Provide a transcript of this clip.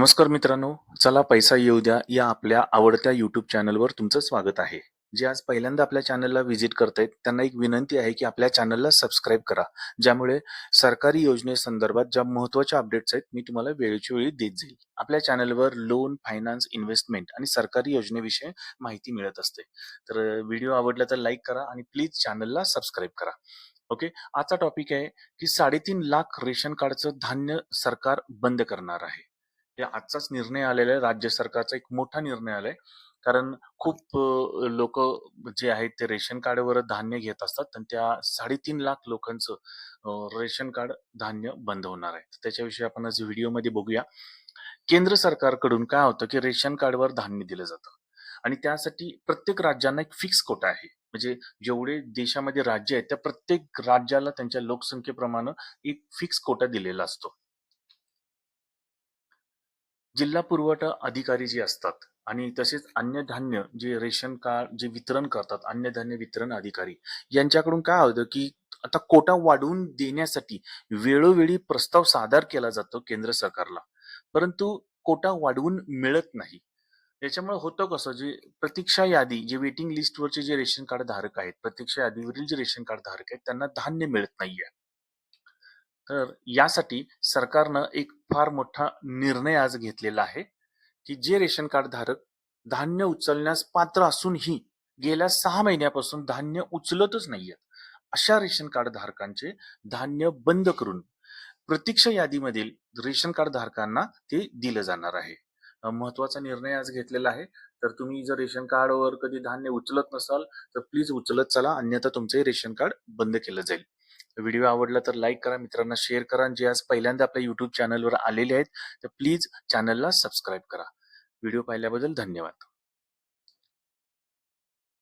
नमस्कार मित्रांनो चला पैसा येऊ द्या या आपल्या आवडत्या यूट्यूब चॅनलवर तुमचं स्वागत आहे. जे आज पहिल्यांदा आपल्या चॅनलला व्हिजिट करतायत त्यांना एक विनंती आहे की आपल्या चॅनलला सबस्क्राईब करा. ज्यामुळे सरकारी योजनेसंदर्भात ज्या महत्त्वाच्या अपडेट्स आहेत मी तुम्हाला वेळेच्या वेळी देत जाईल. आपल्या चॅनलवर लोन फायनान्स इन्व्हेस्टमेंट आणि सरकारी योजनेविषयी माहिती मिळत असते. तर व्हिडिओ आवडला तर लाईक करा आणि प्लीज चॅनलला सबस्क्राईब करा. ओके आजचा टॉपिक आहे की साडेतीन लाख रेशन कार्डचं धान्य सरकार बंद करणार आहे. हे आजचाच निर्णय आलेला आहे. राज्य सरकारचा एक मोठा निर्णय आलाय. कारण खूप लोक जे आहेत ते रेशन कार्डवर धान्य घेत असतात. आणि त्या साडेतीन लाख लोकांचं रेशन कार्ड धान्य बंद होणार आहे त्याच्याविषयी आपण आज व्हिडिओमध्ये बघूया. केंद्र सरकारकडून काय होतं की रेशन कार्डवर धान्य दिलं जातं. आणि त्यासाठी प्रत्येक राज्यांना एक फिक्स कोटा आहे. म्हणजे जेवढे देशामध्ये राज्य आहेत त्या प्रत्येक राज्याला त्यांच्या लोकसंख्येप्रमाणे एक फिक्स कोटा दिलेला असतो. जिल्हा पुरवठा अधिकारी जे असतात आणि तसेच अन्य धान्य जे रेशन कार्ड जे वितरण करतात अन्नधान्य वितरण अधिकारी यांच्याकडून काय होतं की आता कोटा वाढवून देण्यासाठी वेळोवेळी प्रस्ताव सादर केला जातो केंद्र सरकारला. परंतु कोटा वाढवून मिळत नाही. याच्यामुळे होतं कसं जे प्रतीक्षा यादी जे वेटिंग लिस्टवरचे जे रेशन कार्ड धारक आहेत प्रतीक्षा यादीवरील जे रेशन कार्ड धारक आहेत त्यांना धान्य मिळत नाहीये. तर यासाठी सरकारनं एक फार मोठा निर्णय आज घेतलेला आहे की जे रेशन कार्ड धारक धान्य उचलण्यास पात्र असूनही गेल्या सहा महिन्यापासून धान्य उचलतच नाहीये अशा रेशन कार्ड धारकांचे धान्य बंद करून प्रतीक्षा यादीमधील रेशन कार्ड धारकांना ते दिलं जाणार आहे. महत्त्वाचा निर्णय आज घेतलेला आहे. तर तुम्ही जर रेशन कार्डवर कधी धान्य उचलत नसाल तर प्लीज उचलत चला अन्यथा तुमचे रेशन कार्ड बंद केलं जाईल. व्हिडिओ आवडला तर लाईक करा मित्रांना शेअर करा जे आज पहिल्यांदा आपल्या युट्यूब चॅनलवर आलेले आहेत तर प्लीज चॅनलला सबस्क्राईब करा. व्हिडिओ पाहिल्याबद्दल धन्यवाद.